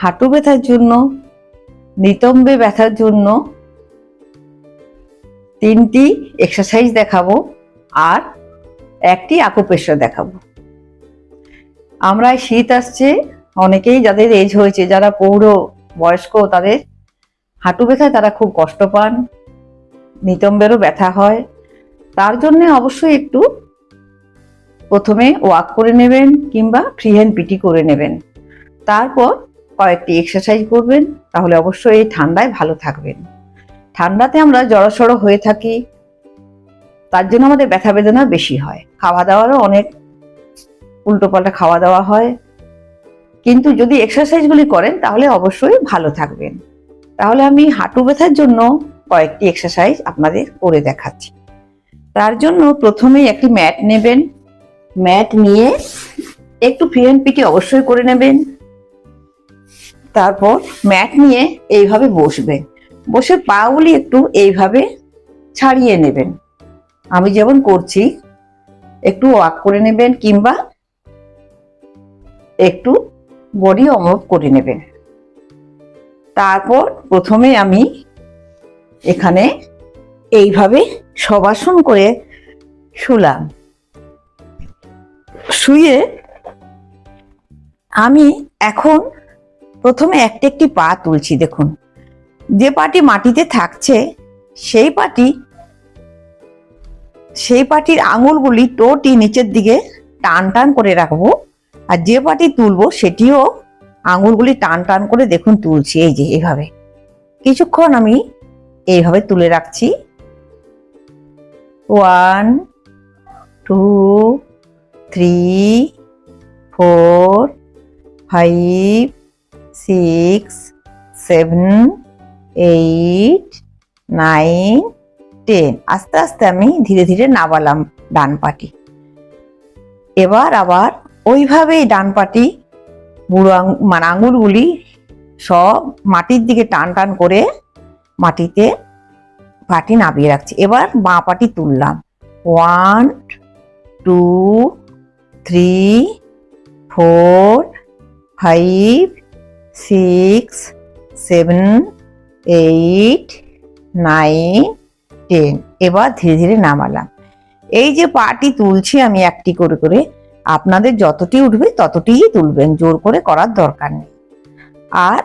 হাঁটু ব্যথার জন্য, নিতম্বে ব্যথার জন্য তিনটি এক্সারসাইজ দেখাবো আর একটি আকুপ্রেশার দেখাবো। আমরা শীত আসছে, অনেকেই যাদের এজ হয়েছে, যারা পৌর বয়স্ক, তাদের হাঁটু ব্যথায় তারা খুব কষ্ট পান, নিতম্বেরও ব্যথা হয়। তার জন্য অবশ্যই একটু প্রথমে ওয়াক করে নেবেন কিংবা ফ্রি হ্যান্ড পিটি করে নেবেন। তারপর কয়েকটি এক্সারসাইজ করবেন, তাহলে অবশ্যই এই ঠান্ডায় ভালো থাকবেন। ঠান্ডাতে আমরা জড়সড় হয়ে থাকি, তার জন্য আমাদের ব্যথা বেদনা বেশি হয়। খাওয়া দাওয়ারও অনেক উল্টোপাল্টা খাওয়া দাওয়া হয়। কিন্তু যদি এক্সারসাইজগুলি করেন, তাহলে অবশ্যই ভালো থাকবেন। তাহলে আমি হাঁটু ব্যথার জন্য কয়েকটি এক্সারসাইজ আপনাদের করে দেখাচ্ছি। তার জন্য প্রথমেই একটি ম্যাট নেবেন। ম্যাট নিয়ে একটু ফ্রি হ্যান্ড পিটি অবশ্যই করে নেবেন। তারপর ম্যাট নিয়ে এইভাবে বসবেন বসে পাগুলি একটু এইভাবে ছাড়িয়ে নেবেন। আমি যেমন করছি, একটু ওয়াক করে নেবেন কিংবা একটু বডি অমভ করে নেবেন। তারপর প্রথমে আমি এখানে এইভাবে সবাসন করে শুলাম। শুয়ে আমি এখন প্রথমে একটা একটি পা তুলছি, দেখুন। যে পাটি মাটিতে থাকছে, সেই পাটি, সেই পাটির আঙুলগুলি টোটি নিচের দিকে টান টান করে রাখব আর যে পাটি তুলবো সেটিও আঙুলগুলি টান টান করে দেখুন তুলছি, এই যে এইভাবে কিছুক্ষণ আমি এইভাবে তুলে রাখছি। One, two, three, four, five six seven eight nine ten আস্তে আস্তে আমি ধীরে ধীরে নাবালাম ডান পাটি। এবার আবার ওইভাবেই ডান পাটি, বুড়ো মানে আঙুলগুলি সব মাটির দিকে টান টান করে মাটিতে পাটি নামিয়ে রাখছি। এবার বাঁ পাটি তুললাম। One, two, three, four, five six seven eight nine ten এবার ধীরে ধীরে নামালাম। এই যে পাটি তুলছি আমি একটি করে করে, আপনাদের যতটি উঠবে ততটিই তুলবেন, জোর করে করার দরকার নেই। আর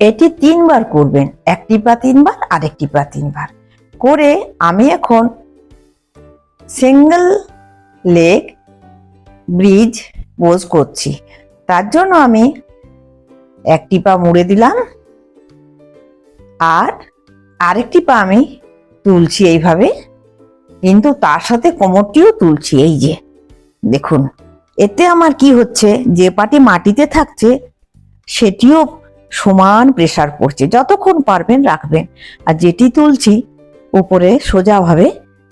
এটি তিনবার করবেন, একটি পা তিনবার, আরেকটি পা তিনবার। করে আমি এখন সিঙ্গেল লেগ ব্রিজ পোজ করছি। তার জন্য আমি একটি পা মুড়ে দিলাম। আর আরেকটি পা আমি তুলছি এইভাবে। কিন্তু তার সাথে কোমরটিও তুলছি, এই যে। দেখুন, এতে আমার কি হচ্ছে? যে পাটি মাটিতে থাকছে, সেটিও সমান প্রেসার পড়ছে। যতক্ষণ পারবেন রাখবেন। আর যেটি তুলছি উপরে সোজাভাবে,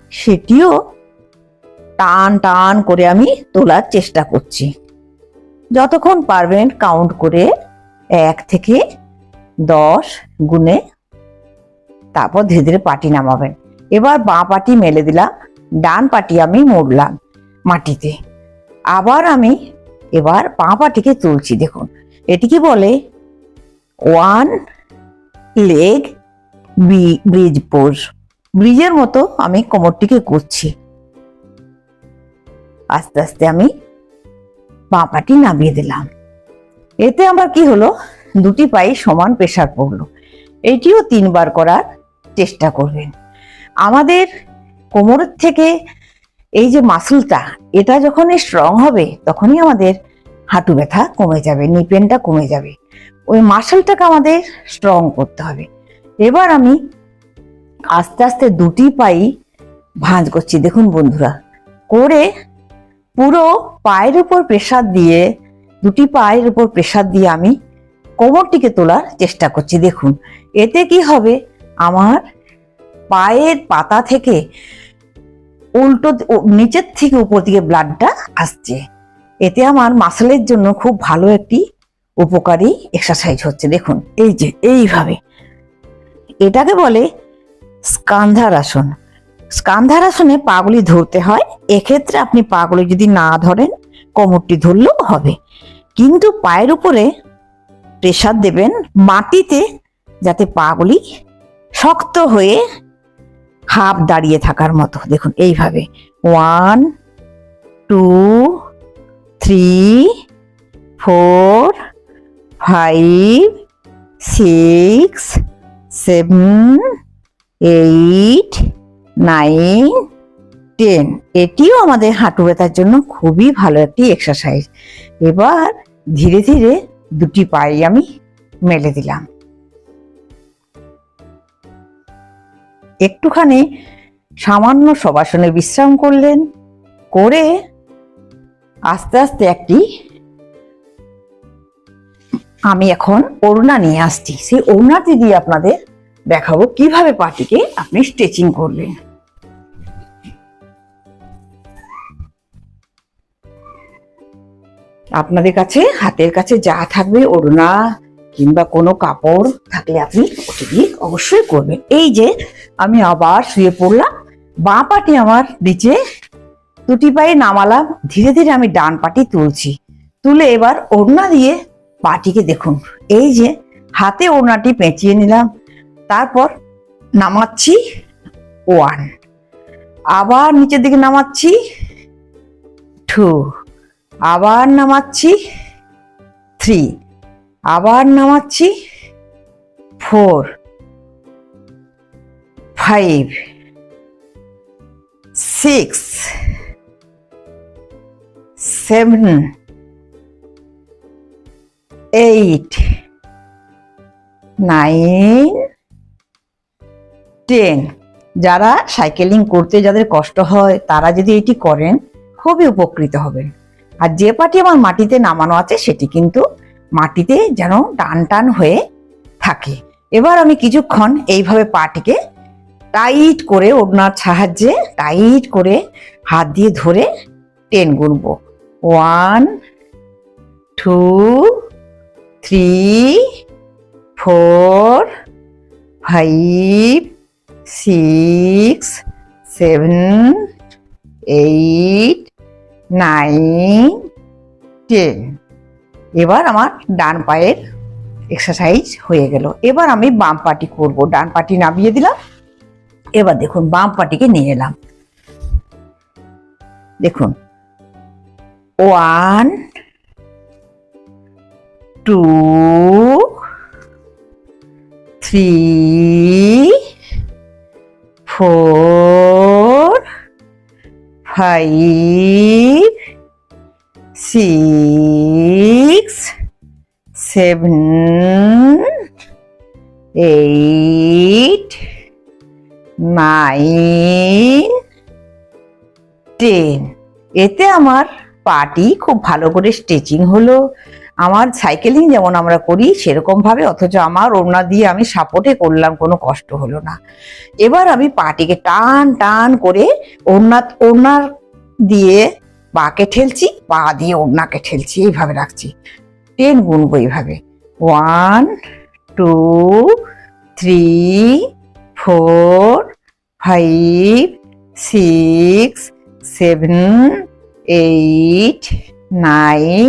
সেটিও টান টান করে আমি তোলার চেষ্টা করছি। যতক্ষণ পারবেন কাউন্ট করে এক থেকে দশ গুনে তারপর ধীরে ধীরে পাটি নামাবেন। এবার বাঁ পাটি মেলে দিলাম, ডান পাটি আমি মুড়লাম মাটিতে। আবার আমি এবার বাঁ পাটিকে তুলছি, দেখুন। এটিকে বলে? ওয়ান লেগ ব্রিজ পোজ ব্রিজের মতো আমি কোমরটিকে করছি। আস্তে আস্তে আমি বাঁ পাটি নামিয়ে দিলাম। এতে আমার কি হলো? দুটি পায়ে সমান প্রেশার পড়ল। এটিও তিনবার করার চেষ্টা করবেন। আমাদের কোমরের থেকে এই যে মাসলটা, এটা যখন স্ট্রং হবে, তখনই আমাদের হাঁটু ব্যথা কমে যাবে নিপেনটা কমে যাবে। ওই মাসলটাকে আমাদের স্ট্রং করতে হবে। এবার আমি আস্তে আস্তে দুটি পাই ভাঁজ করছি। দেখুন বন্ধুরা, করে পুরো পায়ের উপর প্রেসার দিয়ে দুটি পায়ের উপর প্রেসার দিয়ে আমি কোমরটিকে তোলার চেষ্টা করছি। দেখুন, এতে কি হবে? আমার পায়ের পাতা থেকে উল্টো নিচের থেকে উপর দিকে ব্লাডটা আসছে। এতে আমার মাসেলের জন্য খুব ভালো একটি উপকারী এক্সারসাইজ হচ্ছে। দেখুন, এই যে, এইভাবে। এটাকে বলে স্কান্ধার আসন স্কান্ধার আসনে পাগুলি ধরতে হয়। এক্ষেত্রে আপনি পাগুলি যদি না ধরেন, কোমরটি ধরলেও হবে। কিন্তু পায়ের উপরে প্রেসার দেবেন মাটিতে যাতে পাগুলি শক্ত হয়ে হাফ দাঁড়িয়ে থাকার মতো। দেখুন, এইভাবে। One, two, three, four, five, six, seven, eight, nine ten এটিও আমাদের হাঁটু ব্যথার জন্য খুবই ভালো একটি এক্সারসাইজ এবার ধীরে ধীরে দুটি পায়ে আমি মেলে দিলাম। একটুখানি সামান্য সবাসনে বিশ্রাম করলেন, করে আস্তে আস্তে একটি আমি এখন ওড়না নিয়ে আসছি। সেই ওড়নাটি দিয়ে আপনাদের দেখাবো কীভাবে পাটিকে আপনি স্ট্রেচিং করলেন। আপনাদের কাছে, হাতের কাছে যা থাকবে, ওড়না কিংবা কোনো কাপড় থাকলে আপনি ওটি দিয়ে অবশ্যই করবেন। এই যে আমি আবার শুয়ে পড়লাম, বাঁ পাটি আমার নিচে, দুটি পায়ে নামালাম, ধীরে ধীরে আমি ডান পাটি তুলছি। তুলে এবার ওড়না দিয়ে পাটিকে দেখুন। এই যে হাতে ওড়নাটি পেঁচিয়ে নিলাম, তারপর নামাচ্ছি ওয়ান। আবার নিচের দিকে নামাচ্ছি, টু। আবার নামাচ্ছি থ্রি আবার নামাচ্ছি four five six seven eight nine ten যারা সাইকেলিং করতে যাদের কষ্ট হয়, তারা যদি এটি করেন, খুবই উপকৃত হবেন। আর যে পাটি আমার মাটিতে নামানো আছে, সেটি কিন্তু মাটিতে যেন টান টান হয়ে থাকে। এবার আমি কিছুক্ষণ এইভাবে পাটিকে টাইট করে ওড়নার সাহায্যে টাইট করে হাত দিয়ে ধরে ten গুনবো। One, two, three, four, five, six, seven, eight nine ten এবার আমার ডান পায়ের এক্সারসাইজ হয়ে গেল। এবার আমি বাম পাটি করব। ডান পাটি নামিয়ে দিলাম। এবার দেখুন, বাম পাটিকে নিয়ে এলাম। দেখুন। One two three four five six seven eight nine ten. এতে আমার পাটি খুব ভালো করে স্টিচিং হলো। আমার সাইকেলিং যেমন আমরা করি সেরকম ভাবে, অথচ আমার ওড়না দিয়ে আমি সাপোর্টে করলাম, কোনো কষ্ট হলো না। এবার আমি পাটিকে টান টান করে ওড়না ওড়নার দিয়ে পাকে ঠেলছি, পা দিয়ে ওড়নাকে ঠেলছি, এইভাবে রাখছি। টেন গুনবো এইভাবে। One two three four five six seven eight nine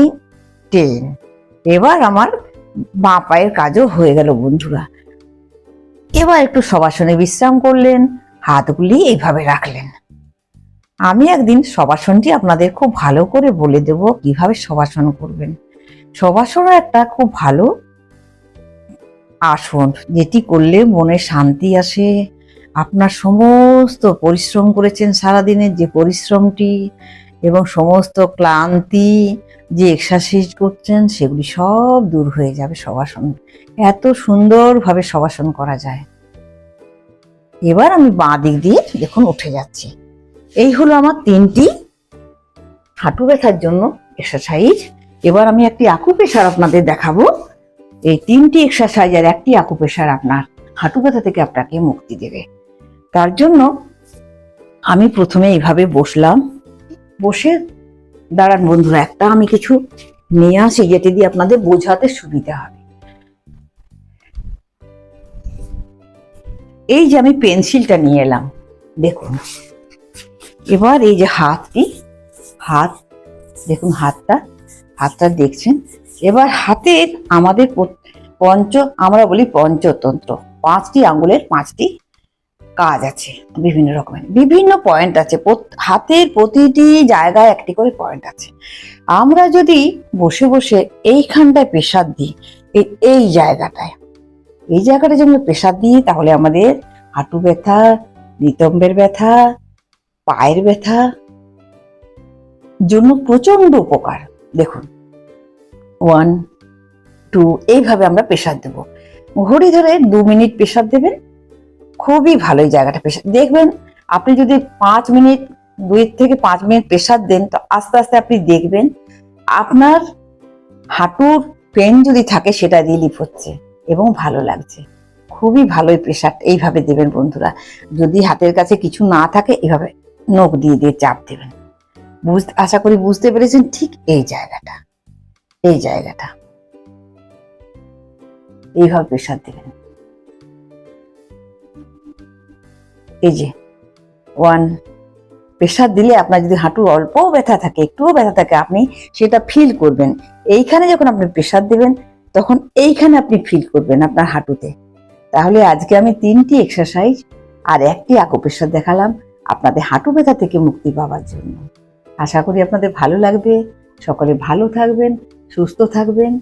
ten এবার আমার বাঁ পায়ের কাজও হয়ে গেল বন্ধুরা। এবার একটু সবাসনে বিশ্রাম করলেন, হাতগুলি এইভাবে রাখলেন। আমি একদিন সবাসনটি আপনাদের খুব ভালো করে বলে দেব কীভাবে সবাসন করবেন। সবাসনও একটা খুব ভালো আসন, যেটি করলে মনে শান্তি আসে। আপনার সমস্ত পরিশ্রম করেছেন সারাদিনের যে পরিশ্রমটি এবং সমস্ত ক্লান্তি যে এক্সারসাইজ করছেন, সেগুলি সব দূর হয়ে যাবে সবাসন এত সুন্দরভাবে সবাসন করা যায়। এবার আমি বাঁ দিক দিয়ে দেখুন উঠে যাচ্ছি। এই হলো আমার তিনটি হাঁটু ব্যথার জন্য এক্সারসাইজ এবার আমি একটি আকু প্রেশার আপনাদের দেখাবো। এই তিনটি এক্সারসাইজ আর একটি আকু প্রেশার আপনার হাঁটু ব্যথা থেকে আপনাকে মুক্তি দেবে। তার জন্য আমি প্রথমে এইভাবে বসলাম। বসে দাঁড়ান বন্ধুরা, একটা আমি কিছু নিয়ে আসি যেটি দিয়ে আপনাদের বোঝাতে সুবিধা হবে। এই যে আমি পেন্সিলটা নিয়ে এলাম, দেখুন। এবার এই যে হাতটি, হাত, দেখুন হাতটা হাতটা দেখছেন? এবার হাতের আমাদের পঞ্চ, আমরা বলি পঞ্চতন্ত্র, পাঁচটি আঙ্গুলের পাঁচটি কাজ আছে, বিভিন্ন রকমের। বিভিন্ন পয়েন্ট আছে হাতের প্রতিটি জায়গায় একটি করে পয়েন্ট আছে। আমরা যদি বসে বসে এইখানটায় প্রেশার দিই এই জায়গাটায়, এই জায়গাটা যদি প্রেশার দিই, তাহলে আমাদের হাঁটু ব্যথা, নিতম্বের ব্যথা, পায়ের ব্যথা, জন্য প্রচণ্ড উপকার। দেখুন ওয়ান টু এইভাবে আমরা প্রেশার দেব। ঘড়ি ধরে দু মিনিট প্রেশার দেবেন খুবই ভালো এই জায়গাটা প্রেশার দেখবেন আপনি যদি পাঁচ মিনিট, দুই থেকে পাঁচ মিনিট প্রেশার দেন, তো আস্তে আস্তে আপনি দেখবেন আপনার হাঁটুর পেন যদি থাকে, সেটা রিলিফ হচ্ছে এবং ভালো লাগছে। খুবই ভালো এই প্রেশার, এইভাবে দেবেন বন্ধুরা। যদি হাতের কাছে কিছু না থাকে এভাবে নখ দিয়ে দিয়ে চাপ দেবেন। বুঝতে, আশা করি বুঝতে পেরেছেন ঠিক এই জায়গাটা। এই জায়গাটা। এইভাবে প্রেশার দেবেন। এই যে ওয়ান প্রেশার দিলে আপনার যদি হাঁটুর অল্প ব্যথা থাকে, একটুও ব্যথা থাকে, আপনি সেটা ফিল করবেন। এইখানে যখন আপনি প্রেশার দেবেন, তখন এইখানে আপনি ফিল করবেন আপনার হাঁটুতে। তাহলে আজকে আমি তিনটি এক্সারসাইজ আর একটি প্রেশার দেখালাম আপনাদের হাঁটু ব্যথা থেকে মুক্তি পাওয়ার জন্য। আশা করি আপনাদের ভালো লাগবে। সকলে ভালো থাকবেন, সুস্থ থাকবেন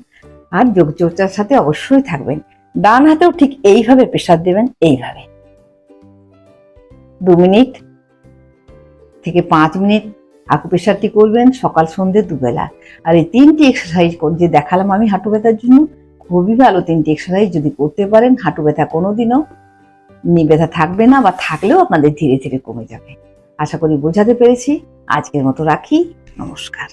আর যোগচর্চার সাথে অবশ্যই থাকবেন। ডান হাতেও ঠিক এইভাবে প্রেশার দেবেন, এইভাবে। দু মিনিট থেকে পাঁচ মিনিট আকুপ্রেশারটি করবেন সকাল সন্ধ্যে দুবেলা। আর এই তিনটি এক্সারসাইজ যে দেখালাম আমি হাঁটু ব্যথার জন্য, খুবই ভালো তিনটি এক্সারসাইজ যদি করতে পারেন, হাঁটু ব্যথা কোনোদিনও নি ব্যথা থাকবে না বা থাকলেও আপনাদের ধীরে ধীরে কমে যাবে। আশা করি বোঝাতে পেরেছি। আজকের মতো রাখি। নমস্কার।